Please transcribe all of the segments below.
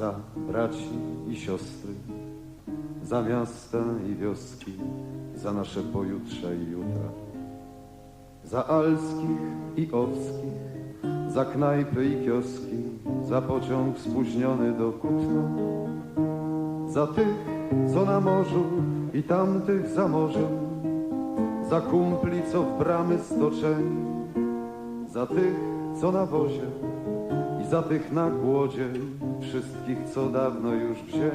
za braci i siostry, za miasta i wioski, za nasze pojutrze i jutra, za alskich i owskich, za knajpy i kioski, za pociąg spóźniony do Kutna, za tych, co na morzu i tamtych za morzem, za kumpli, co w bramy stoczeni, za tych, co na wozie za tych na głodzie, wszystkich, co dawno już wzięli.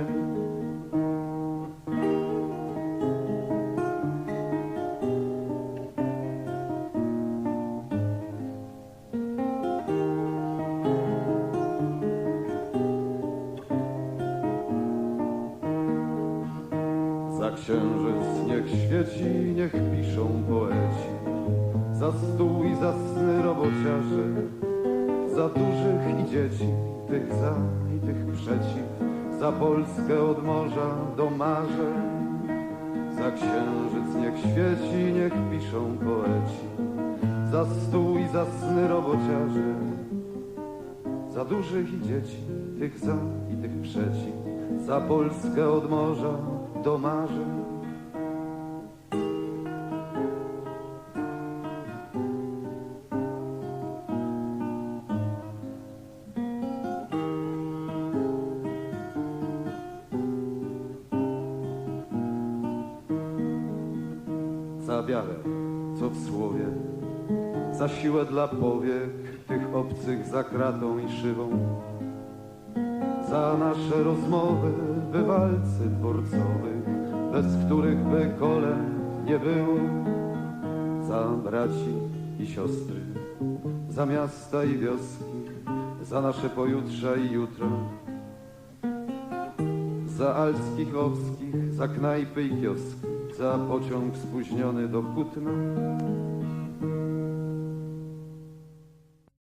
Za księżyc niech świeci, niech piszą poeci, za stół i za sny robociarzy, za dużych i dzieci, tych za i tych przeciw, za Polskę od morza do marzeń. Za księżyc niech świeci, niech piszą poeci, za stół i za sny robociarzy, za dużych i dzieci, tych za i tych przeciw, za Polskę od morza do marzeń. Za wiarę, co w słowie, za siłę dla powiek tych obcych za kratą i szybą, za nasze rozmowy bywalcy dworcowych, bez których by kole nie było, za braci i siostry, za miasta i wioski, za nasze pojutrze i jutro, za alskich owskich, za knajpy i kioski, za pociąg spóźniony do Kutna,